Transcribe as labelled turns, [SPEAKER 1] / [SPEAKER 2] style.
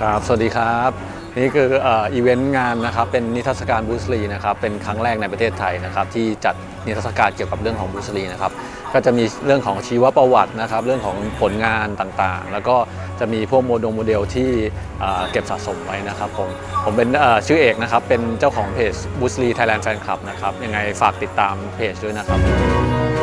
[SPEAKER 1] ครับสวัสดีครับ นี่คืออีเวนต์งานนะครับเป็นนิทรรศการบูสลีนะครับเป็นครั้งแรกในประเทศไทยนะครับที่จัดนิทรรศการเกี่ยวกับเรื่องของบูสลีนะครับก็จะมีเรื่องของชีวประวัตินะครับเรื่องของผลงานต่างๆ แล้วก็จะมีพวกโมเดลโมเดลที่เก็บสะสมไว้นะครับผมผมเป็นชื่อเอกนะครับเป็นเจ้าของเพจบูสลีไทยแลนด์แฟนคลับนะครับยังไงฝากติดตามเพจด้วยนะครับ